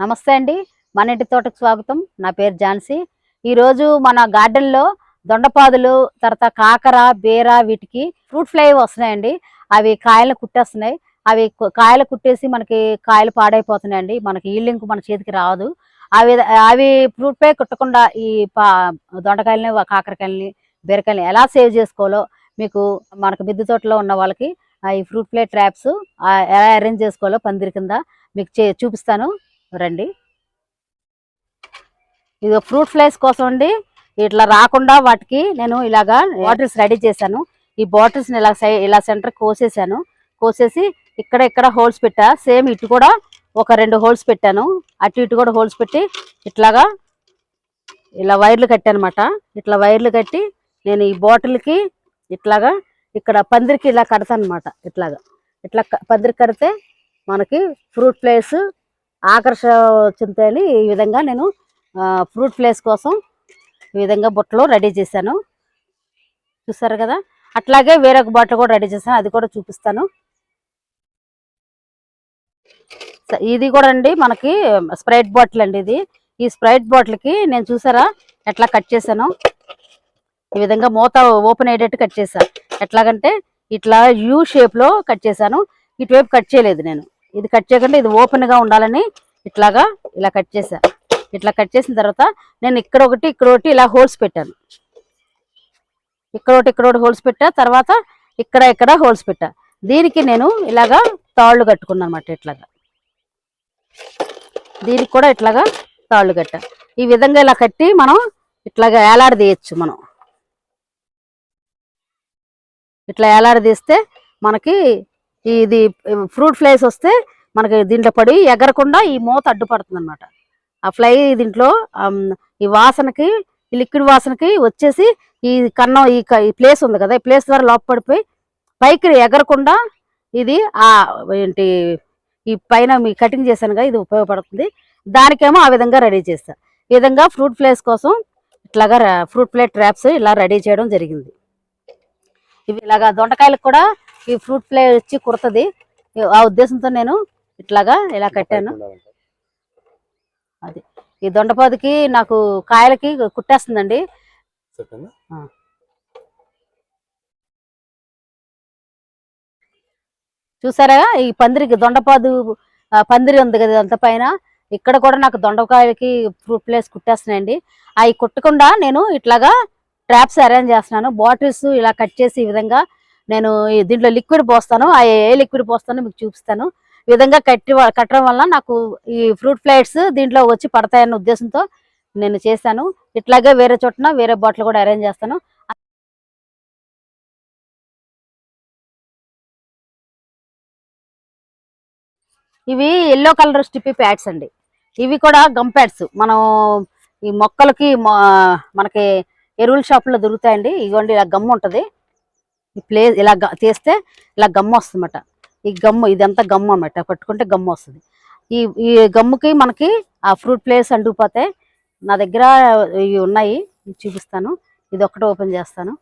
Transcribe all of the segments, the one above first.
నమస్తే అండి. మన ఇంటి తోటకు స్వాగతం. నా పేరు ఝాన్సీ. ఈరోజు మన గార్డెన్లో దొండపాదులు తర్వాత కాకర బీర వీటికి ఫ్రూట్ ఫ్లై వస్తున్నాయండి. అవి కాయలు కుట్టేస్తున్నాయి. అవి కాయలు కుట్టేసి మనకి కాయలు పాడైపోతున్నాయండి. మనకి ఈల్డింగ్ మన చేతికి రాదు. అవి అవి ఫ్రూట్ ఫ్లై కుట్టకుండా ఈ పా దొండకాయలని కాకరకాయలని బీరకాయలని ఎలా సేవ్ చేసుకోవాలో మీకు మనకు మిద్దె తోటలో ఉన్న వాళ్ళకి ఈ ఫ్రూట్ ఫ్లై ట్రాప్స్ ఎలా అరేంజ్ చేసుకోవాలో పందిరి కింద మీకు చే చూపిస్తాను. రండి. ఇది ఫ్రూట్ ఫ్లైస్ కోసం అండి ఇట్లా రాకుండా వాటికి నేను ఇలాగా బాటిల్స్ రెడీ చేశాను. ఈ బాటిల్స్ ఇలా ఇలా సెంటర్ కోసేసాను. కోసేసి ఇక్కడ ఇక్కడ హోల్స్ పెట్టా. సేమ్ ఇటు కూడా ఒక రెండు హోల్స్ పెట్టాను. అటు ఇటు కూడా హోల్స్ పెట్టి ఇట్లాగా ఇలా వైర్లు కట్టానమాట. ఇట్లా వైర్లు కట్టి నేను ఈ బాటిల్కి ఇట్లాగా ఇక్కడ పందిరికి ఇలా కడతాను అనమాట ఇట్లాగా. ఇట్లా పందిరి పందిరికి కడితే మనకి ఫ్రూట్ ఫ్లేస్ ఆకర్ష చింతని ఈ విధంగా నేను ఫ్రూట్ ఫ్లేస్ కోసం ఈ విధంగా బుట్టలో రెడీ చేశాను. చూసారు కదా? అట్లాగే వేరొక బాటిల్ కూడా రెడీ చేశాను అది కూడా చూపిస్తాను. ఇది కూడా అండి మనకి స్ప్రైట్ బాటిల్ అండి ఇది. ఈ స్ప్రైట్ బాటిల్కి నేను చూసారా? ఎట్లా కట్ చేశాను? ఈ విధంగా మూత ఓపెన్ అయ్యేటట్టు కట్ చేశాను ఎట్లాగంటే ఇట్లా యూ షేప్లో కట్ చేశాను. ఇటువైపు కట్ చేయలేదు నేను. ఇది కట్ చేయకుండా ఇది ఓపెన్గా ఉండాలని ఇట్లాగా ఇలా కట్ చేశాను ఇట్లా కట్ చేసిన తర్వాత నేను ఇక్కడ ఒకటి ఇక్కడ ఒకటి ఇలా హోల్స్ పెట్టాను. ఇక్కడ ఒకటి ఇక్కడ ఒకటి హోల్స్ పెట్టా. తర్వాత ఇక్కడ ఇక్కడ హోల్స్ పెట్టా. దీనికి నేను ఇలాగా తాళ్ళు కట్టుకున్నాను అనమాట ఇట్లాగా. దీనికి కూడా ఇట్లాగా తాళ్ళు కట్టా. ఈ విధంగా ఇలా కట్టి మనం ఇట్లాగా వేలాడదీయచ్చు మనం. ఇట్లా ఏలాడదీస్తే మనకి ఇది ఫ్రూట్ ఫ్లైస్ వస్తే మనకి దీంట్లో పడి ఎగరకుండా ఈ మూత అడ్డుపడుతుంది అనమాట ఆ ఫ్లై దీంట్లో ఈ వాసనకి ఈ లిక్విడ్ వాసనకి వచ్చేసి ఈ కన్నం ఈ క- ఈ ప్లేస్ ఉంది కదా ఈ ప్లేస్ ద్వారా లోప పడిపోయి పైకి ఎగరకుండా ఇది ఆ ఏంటి ఈ పైన మీ కటింగ్ చేశాను కదా ఇది ఉపయోగపడుతుంది. దానికేమో ఆ విధంగా రెడీ చేస్తా ఈ విధంగా ఫ్రూట్ ఫ్లేస్ కోసం ఇట్లాగా ఫ్రూట్ ప్లేట్ ట్రాప్స్ ఇలా రెడీ చేయడం జరిగింది. ఇవి ఇలాగా దొండకాయలకు కూడా ఈ ఫ్రూట్ ఫ్లై వచ్చి కుడుతుంది. ఆ ఉద్దేశంతో నేను ఇట్లాగా ఇలా కట్టాను. అది. ఈ దొండపాదికి నాకు కాయలకి కుట్టేస్తుందండి. చూసారా? ఈ పందిరికి దొండపాదు పందిరి ఉంది కదా అంత పైన. ఇక్కడ కూడా నాకు దొండకాయలకి ఫ్రూట్ ప్లేస్ కుట్టేస్తున్నాయండి. అవి కుట్టకుండా నేను ఇట్లాగా ట్రాప్స్ అరేంజ్ చేస్తున్నాను. బాటిల్స్ ఇలా కట్ చేసి ఈ విధంగా నేను దీంట్లో లిక్విడ్ పోస్తాను. ఆ ఏ లిక్విడ్ పోస్తానో మీకు చూపిస్తాను. ఈ విధంగా కట్టి కట్టడం వల్ల నాకు ఈ ఫ్రూట్ ఫ్లైట్స్ దీంట్లో వచ్చి పడతాయన్న ఉద్దేశంతో నేను చేశాను. ఇట్లాగే వేరే చోటన వేరే బాటిల్ కూడా అరేంజ్ చేస్తాను. ఇవి ఎల్లో కలర్ స్టిప్పి ప్యాడ్స్ అండి. ఇవి కూడా గమ్ ప్యాడ్స్. మనం ఈ మొక్కలకి మనకి ఎరువుల షాపులో దొరుకుతాయండి. ఇదిగోండి ఇలా గమ్ము ఉంటుంది. ఈ ప్లేస్ ఇలా గ- తీస్తే ఇలా గమ్ము వస్తుందన్నమాట. ఈ గమ్ము ఇదంతా గమ్ము అన్నమాట. పట్టుకుంటే గమ్ము వస్తుంది. ఈ ఈ గమ్ముకి మనకి ఆ ఫ్రూట్ ప్లేస్ అంటుకుపోతే నా దగ్గర ఇవి ఉన్నాయి. చూపిస్తాను. ఇది ఒక్కటి ఓపెన్ చేస్తాను.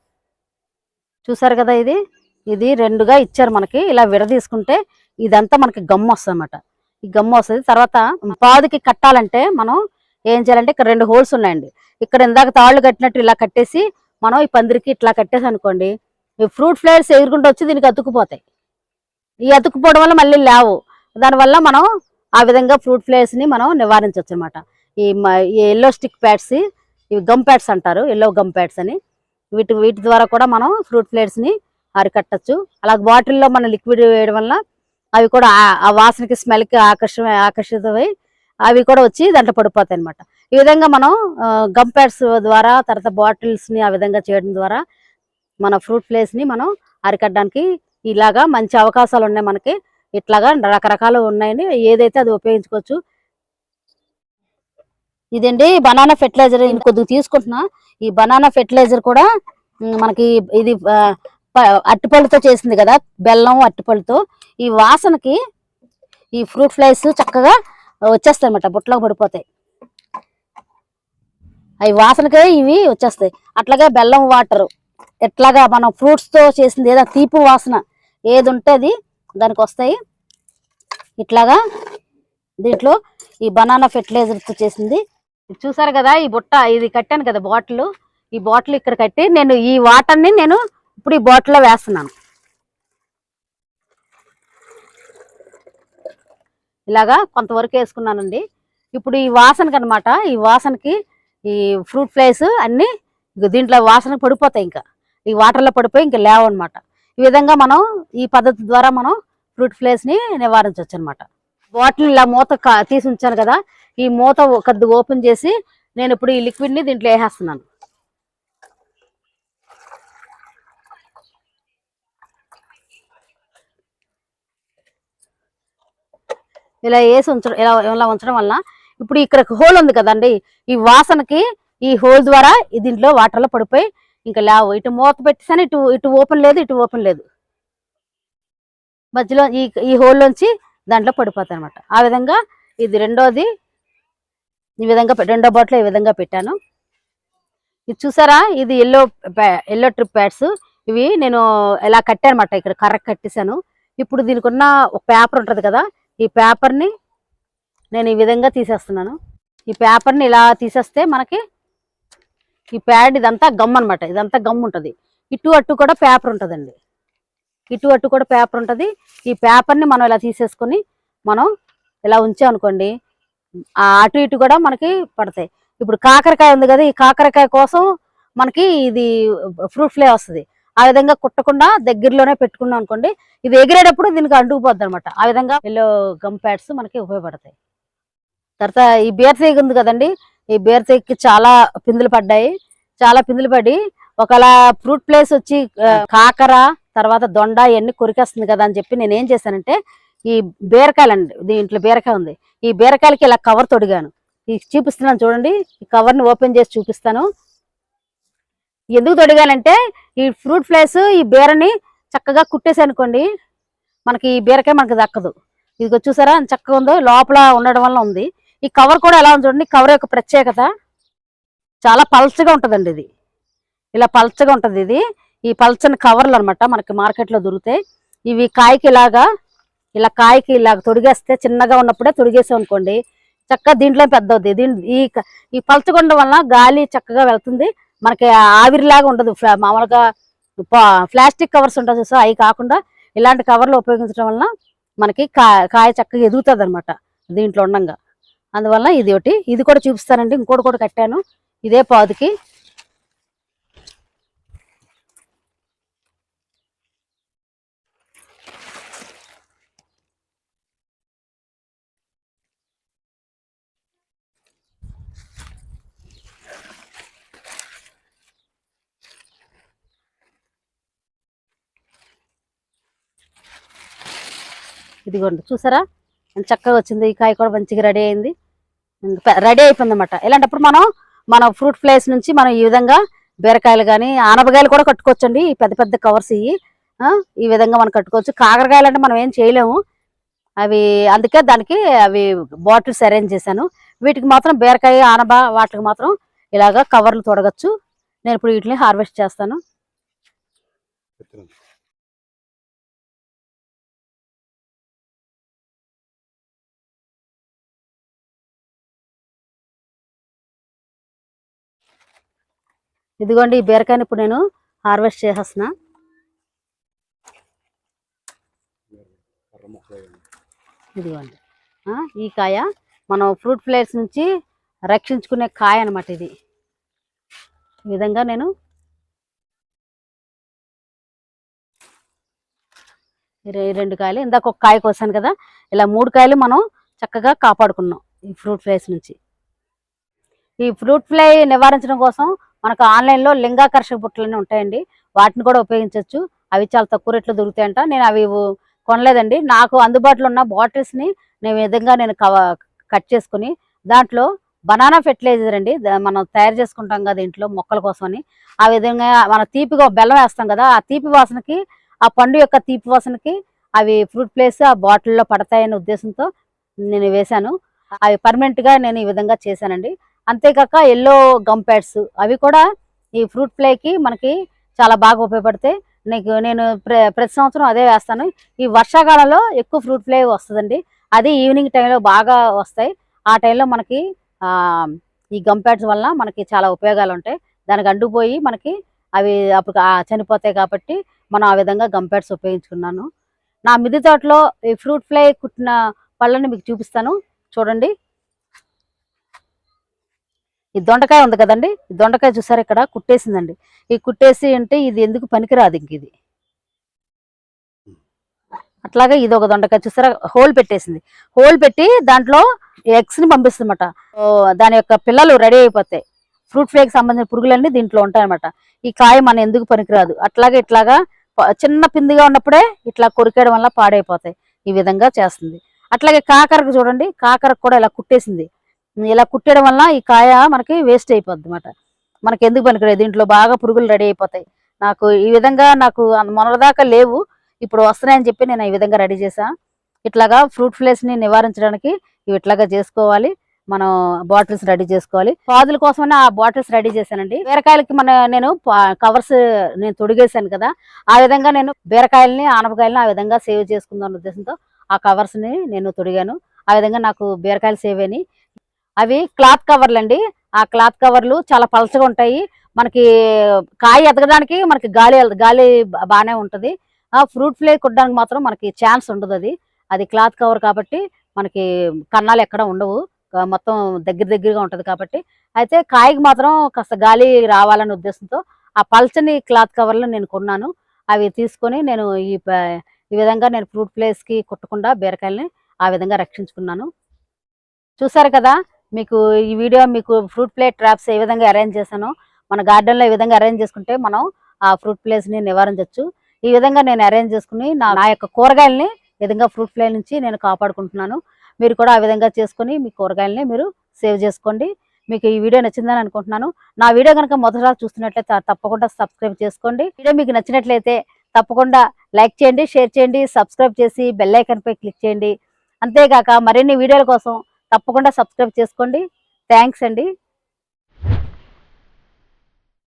చూసారు కదా ఇది? ఇది రెండుగా ఇచ్చారు మనకి. ఇలా విడదీసుకుంటే ఇదంతా మనకి గమ్ము వస్తుంది ఈ గమ్ము వస్తుంది. తర్వాత పాదుకి కట్టాలంటే మనం ఏం చేయాలంటే ఇక్కడ రెండు హోల్స్ ఉన్నాయండి. ఇక్కడ ఇందాక తాళ్ళు కట్టినట్టు ఇలా కట్టేసి మనం ఈ పందిరికి ఇట్లా కట్టేసి అనుకోండి ఈ ఫ్రూట్ ఫ్లేవర్స్ ఎగురుకుంటూ వచ్చి దీనికి అతుక్కుపోతాయి. ఈ అతుక్కుపోవడం వల్ల మళ్ళీ లేవు. దానివల్ల మనం ఆ విధంగా ఫ్రూట్ ఫ్లైట్స్ని మనం నివారించవచ్చు అనమాట ఈ మ- ఈ ఎల్లో స్టిక్ ప్యాడ్స్ ఇవి గమ్ ప్యాడ్స్ అంటారు ఎల్లో గమ్ ప్యాడ్స్ అని. వీటి వీటి ద్వారా కూడా మనం ఫ్రూట్ ఫ్లైట్స్ని అరికట్టచ్చు. అలాగే బాటిల్లో మనం లిక్విడ్ వేయడం వల్ల అవి కూడా ఆ- వాసనకి స్మెల్కి ఆకర్షణ ఆకర్షితమై అవి కూడా వచ్చి దాంట్లో పడిపోతాయి అనమాట ఈ విధంగా మనం గమ్ ప్యాడ్స్ ద్వారా తర్వాత బాటిల్స్ని ఆ విధంగా చేయడం ద్వారా మన ఫ్రూట్ ఫ్లేస్ని మనం అరికట్టడానికి ఇలాగా మంచి అవకాశాలు ఉన్నాయి మనకి. ఇట్లాగా రకరకాలు ఉన్నాయండి ఏదైతే అది ఉపయోగించుకోవచ్చు. ఇదండి బనానా ఫెర్టిలైజర్ కొద్దిగా తీసుకుంటున్నా. ఈ బనానా ఫెర్టిలైజర్ కూడా మనకి ఇది అట్టిపళ్ళుతో చేసింది కదా బెల్లం అట్టిపళ్ళుతో. ఈ వాసనకి ఈ ఫ్రూట్ ఫ్లైస్ చక్కగా వచ్చేస్తాయి అన్నమాట బుట్టలోకి పడిపోతాయి. అవి వాసనకే ఇవి వచ్చేస్తాయి. అట్లాగే బెల్లం వాటర్ ఎట్లాగా మనం ఫ్రూట్స్తో చేసింది ఏదో తీపి వాసన ఏది ఉంటే అది దానికి వస్తాయి. ఇట్లాగా దీంట్లో ఈ బనానా ఫెర్టిలైజర్తో చేసింది. చూసారు కదా ఈ బుట్ట ఇది కట్టాను కదా బాటిల్ ఈ బాటిల్ ఇక్కడ కట్టి నేను ఈ వాటర్ని నేను ఇప్పుడు ఈ బాటిల్లో వేస్తున్నాను. ఇలాగా కొంతవరకు వేసుకున్నానండి. ఇప్పుడు ఈ వాసనకి అనమాట ఈ వాసనకి ఈ ఫ్రూట్ ఫ్లైస్ అన్నీ దీంట్లో వాసన పడిపోతాయి ఇంకా. ఈ వాటర్లో పడిపోయి ఇంకా లేవు అనమాట ఈ విధంగా మనం ఈ పద్ధతి ద్వారా మనం ఫ్రూట్ ఫ్లైస్ని నివారించవచ్చు అనమాట బాటిల్ ఇలా మూత తీసి ఉంచాను కదా ఈ మూత కొద్దిగా ఓపెన్ చేసి నేను ఇప్పుడు ఈ లిక్విడ్ని దీంట్లో వేసేస్తున్నాను. ఇలా వేసి ఉంచడం ఇలా ఇలా ఉంచడం వలన ఇప్పుడు ఇక్కడ హోల్ ఉంది కదండి. ఈ వాసనకి ఈ హోల్ ద్వారా దీంట్లో వాటర్లో పడిపోయి ఇంకా లేవు. ఇటు మూత పెట్టేసాను ఇటు ఇటు ఓపెన్ లేదు ఇటు ఓపెన్ లేదు. మధ్యలో ఈ ఈ హోల్ దాంట్లో పడిపోతాయి అనమాట ఆ విధంగా ఇది రెండోది. ఈ విధంగా రెండో బాటిల్ ఈ విధంగా పెట్టాను. ఇది చూసారా? ఇది ఎల్లో ఎల్లో ట్రిప్ ప్యాడ్స్ ఇవి నేను ఎలా కట్టానమాట ఇక్కడ కర్ర కట్టేశాను. ఇప్పుడు దీనికి ఉన్న ఒక పేపర్ ఉంటుంది కదా ఈ పేపర్ని నేను ఈ విధంగా తీసేస్తున్నాను. ఈ పేపర్ని ఇలా తీసేస్తే మనకి ఈ ప్యాడ్ ఇదంతా గమ్ అన్నమాట. ఇదంతా గమ్ ఉంటుంది. ఇటు అటు కూడా పేపర్ ఉంటుందండి. ఇటు అటు కూడా పేపర్ ఉంటుంది. ఈ పేపర్ని మనం ఇలా తీసేసుకొని మనం ఇలా ఉంచామనుకోండి ఆ అటు ఇటు కూడా మనకి పడతాయి. ఇప్పుడు కాకరకాయ ఉంది కదా ఈ కాకరకాయ కోసం మనకి ఇది ఫ్రూట్ ఫ్లై వస్తుంది. ఆ విధంగా కుట్టకుండా దగ్గరలోనే పెట్టుకున్నాం అనుకోండి ఇది ఎగిరేటప్పుడు దీనికి అంటుకుపోద్ది అనమాట ఆ విధంగా ఎల్లో గమ్ ప్యాడ్స్ మనకి ఉపయోగపడతాయి. తర్వాత ఈ బీర్సేగ్ ఉంది కదండి ఈ బీర్సేగ్కి చాలా పిందులు పడ్డాయి. చాలా పిందులు పడి ఒకలా ఫ్రూట్ ప్లేస్ వచ్చి కాకర తర్వాత దొండ ఇవన్నీ కొరికేస్తుంది కదా అని చెప్పి నేను ఏం చేశానంటే ఈ బీరకాయలండి దీంట్లో బీరకాయ ఉంది. ఈ బీరకాయలకి ఇలా కవర్ తొడిగాను. ఈ చూపిస్తున్నాను చూడండి ఈ కవర్ని ఓపెన్ చేసి చూపిస్తాను. ఎందుకు తొడిగాలంటే ఈ ఫ్రూట్ ఫ్లైస్ ఈ బీరని చక్కగా కుట్టేసి అనుకోండి మనకి ఈ బీరకాయ మనకి దక్కదు. ఇది చూసారా చక్కగా ఉందో లోపల ఉండడం వల్ల ఉంది. ఈ కవర్ కూడా ఎలా ఉంది చూడండి కవర్ యొక్క ప్రత్యేకత చాలా పల్చగా ఉంటుందండి ఇది. ఇలా పల్చగా ఉంటుంది ఇది. ఈ పల్చని కవర్లు అనమాట మనకి మార్కెట్లో దొరుకుతాయి. ఇవి కాయకి ఇలాగా ఇలా కాయకి ఇలాగ తొడిగేస్తే చిన్నగా ఉన్నప్పుడే తొడిగేసాం అనుకోండి చక్కగా దీంట్లో పెద్ద అవుతుంది దీని ఈ క- ఈ పల్చగా ఉండడం గాలి చక్కగా వెళ్తుంది. మనకి ఆవిరిలాగా ఉండదు. ఫ్లా- మామూలుగా పా- ప్లాస్టిక్ కవర్స్ ఉంటుంది చూసా? అవి కాకుండా ఇలాంటి కవర్లు ఉపయోగించడం వలన మనకి కాయ చక్కగా ఎదుగుతుంది అనమాట దీంట్లో ఉండంగా. అందువల్ల ఇది ఒకటి. ఇది కూడా చూపిస్తానండి. ఇంకోటి కూడా కట్టాను. ఇదే పాదుకి ఇదిగోండి చూసారా? చక్కగా వచ్చింది. ఈ కాయ కూడా మంచిగా రెడీ అయింది. రెడీ అయిపోయింది అనమాట ఇలాంటప్పుడు మనం మన ఫ్రూట్ ప్లేస్ నుంచి మనం ఈ విధంగా బీరకాయలు కానీ ఆనపకాయలు కూడా కట్టుకోవచ్చండి. ఈ పెద్ద పెద్ద కవర్స్ ఇవి. ఈ విధంగా మనం కట్టుకోవచ్చు. కాకరకాయలు అంటే మనం ఏం చేయలేము. అవి అందుకే దానికి అవి బాటిల్స్ అరేంజ్ చేశాను. వీటికి మాత్రం బీరకాయ ఆనబ వాటికి మాత్రం ఇలాగా కవర్లు తొడగచ్చు. నేను ఇప్పుడు వీటిని హార్వెస్ట్ చేస్తాను. ఇదిగోండి ఈ బీరకాయని ఇప్పుడు నేను హార్వెస్ట్ చేసేస్తున్నా. ఇదిగోండి. ఈ కాయ మనం ఫ్రూట్ ఫ్లేవర్స్ నుంచి రక్షించుకునే కాయ అన్నమాట ఇది. ఈ విధంగా నేను రెండు కాయలు ఇందాక ఒక కాయ కోసాను కదా ఇలా మూడు కాయలు మనం చక్కగా కాపాడుకున్నాం ఈ ఫ్రూట్ ఫ్లైస్ నుంచి. ఈ ఫ్రూట్ ఫ్లై నివారించడం కోసం మనకు ఆన్లైన్లో లింగాకర్షక బుట్టలన్నీ ఉంటాయండి. వాటిని కూడా ఉపయోగించవచ్చు అవి చాలా తక్కువ రేట్లో దొరుకుతాయంట. నేను అవి కొనలేదండి. నాకు అందుబాటులో ఉన్న బాటిల్స్ని నేను విధంగా నేను కవ కట్ చేసుకుని దాంట్లో బనానా ఫెర్టిలైజర్ అండి. మనం తయారు చేసుకుంటాం కదా ఇంట్లో మొక్కల కోసమని. ఆ విధంగా మన తీపిగా బెల్లం వేస్తాం కదా ఆ తీపి వాసనకి ఆ పండు యొక్క తీపి వాసనకి అవి ఫ్రూట్ ప్లేస్ ఆ బాటిల్లో పడతాయనే ఉద్దేశంతో నేను వేశాను. అవి పర్మనెంట్గా నేను ఈ విధంగా చేశానండి. అంతేకాక ఎల్లో గమ్ ప్యాడ్స్ అవి కూడా ఈ ఫ్రూట్ ఫ్లైకి మనకి చాలా బాగా ఉపయోగపడతాయి. నీకు నేను ప్ర ప్రతి సంవత్సరం అదే వేస్తాను. ఈ వర్షాకాలంలో ఎక్కువ ఫ్రూట్ ఫ్లై వస్తుందండి. అది ఈవినింగ్ టైంలో బాగా వస్తాయి. ఆ టైంలో మనకి ఈ గమ్ ప్యాడ్స్ వల్ల మనకి చాలా ఉపయోగాలు ఉంటాయి. దానికి అండుపోయి మనకి అవి అప్పుడు చనిపోతాయి కాబట్టి మనం ఆ విధంగా గమ్ ప్యాడ్స్ ఉపయోగించుకున్నాను. నా మిద్దె తోటలో ఈ ఫ్రూట్ ఫ్లై కుట్టిన పళ్ళని మీకు చూపిస్తాను. చూడండి. ఈ దొండకాయ ఉంది కదండి ఈ దొండకాయ చూసారు ఇక్కడ? కుట్టేసిందండి. ఈ కుట్టేసి అంటే ఇది ఎందుకు పనికిరాదు ఇంక ఇది? అట్లాగే ఇది ఒక దొండకాయ చూసారా? హోల్ పెట్టేసింది. హోల్ పెట్టి దాంట్లో ఎగ్స్ని పంపిస్తుందన్నమాట. ఓ, దాని యొక్క పిల్లలు రెడీ అయిపోతాయి ఫ్రూట్ ఫ్లైకి సంబంధించిన పురుగులన్నీ దీంట్లో ఉంటాయన్నమాట. ఈ కాయ మన ఎందుకు పనికిరాదు? అట్లాగే ఇట్లాగా చిన్న పిందిగా ఉన్నప్పుడే ఇట్లా కొరికేయడం వల్ల పాడైపోతాయి. ఈ విధంగా చేస్తుంది. అట్లాగే కాకరకు చూడండి కాకరకు కూడా ఇలా కుట్టేసింది. ఇలా కుట్టేయడం వల్ల ఈ కాయ మనకి వేస్ట్ అయిపోద్ది అనమాట మనకి ఎందుకు పనికిరాదు? దీంట్లో బాగా పురుగులు రెడీ అయిపోతాయి. నాకు ఈ విధంగా నాకు మొన్నదాకా లేవు. ఇప్పుడు వస్తున్నాయని చెప్పి నేను ఈ విధంగా రెడీ చేసా ఇట్లాగా ఫ్రూట్ ఫ్లేస్ని నివారించడానికి ఇవి ఇట్లాగా చేసుకోవాలి. మనం బాటిల్స్ రెడీ చేసుకోవాలి. పాదుల కోసమనే ఆ బాటిల్స్ రెడీ చేశానండి. బీరకాయలకి మన నేను కవర్స్ నేను తొడిగేశాను కదా ఆ విధంగా నేను బీరకాయలని ఆనపకాయలని ఆ విధంగా సేవ్ చేసుకుందాం ఉద్దేశంతో ఆ కవర్స్ని నేను తొడిగాను. ఆ విధంగా నాకు బీరకాయలు సేవ్ అయినాయి. అవి క్లాత్ కవర్లు అండి. ఆ క్లాత్ కవర్లు చాలా పలచగా ఉంటాయి. మనకి కాయ ఎదగడానికి మనకి గాలి గాలి బాగానే ఉంటుంది. ఆ ఫ్రూట్ ఫ్లై కుట్టడానికి మాత్రం మనకి ఛాన్స్ ఉండదు అది. అది క్లాత్ కవర్ కాబట్టి మనకి కన్నాలు ఎక్కడ ఉండవు. మొత్తం దగ్గర దగ్గరగా ఉంటుంది కాబట్టి. అయితే కాయకి మాత్రం కాస్త గాలి రావాలనే ఉద్దేశంతో ఆ పల్చని క్లాత్ కవర్లు నేను కొన్నాను. అవి తీసుకొని నేను ఈ ప- ఈ విధంగా నేను ఫ్రూట్ ఫ్లేస్కి కుట్టకుండా బీరకాయలని ఆ విధంగా రక్షించుకున్నాను. చూసారు కదా? మీకు ఈ వీడియో మీకు ఫ్రూట్ ప్లేట్ ట్రాప్స్ ఏ విధంగా అరేంజ్ చేశానో మన గార్డెన్లో ఈ విధంగా అరేంజ్ చేసుకుంటే మనం ఆ ఫ్రూట్ ప్లేస్ని నివారించవచ్చు ఈ విధంగా నేను అరేంజ్ చేసుకుని నా నా యొక్క కూరగాయలని విధంగా ఫ్రూట్ ఫ్లై నుంచి నేను కాపాడుకుంటున్నాను. మీరు కూడా ఆ విధంగా చేసుకొని మీ కూరగాయలని మీరు సేవ్ చేసుకోండి. మీకు ఈ వీడియో నచ్చిందని అనుకుంటున్నాను. నా వీడియో కనుక మొదటిసారి చూస్తున్నట్లయితే తప్పకుండా సబ్స్క్రైబ్ చేసుకోండి. వీడియో మీకు నచ్చినట్లయితే తప్పకుండా లైక్ చేయండి షేర్ చేయండి సబ్స్క్రైబ్ చేసి బెల్ క్లిక్ చేయండి. అంతేగాక మరిన్ని వీడియోల కోసం తప్పకుండా సబ్స్క్రైబ్ చేసుకోండి. థ్యాంక్స్ అండి.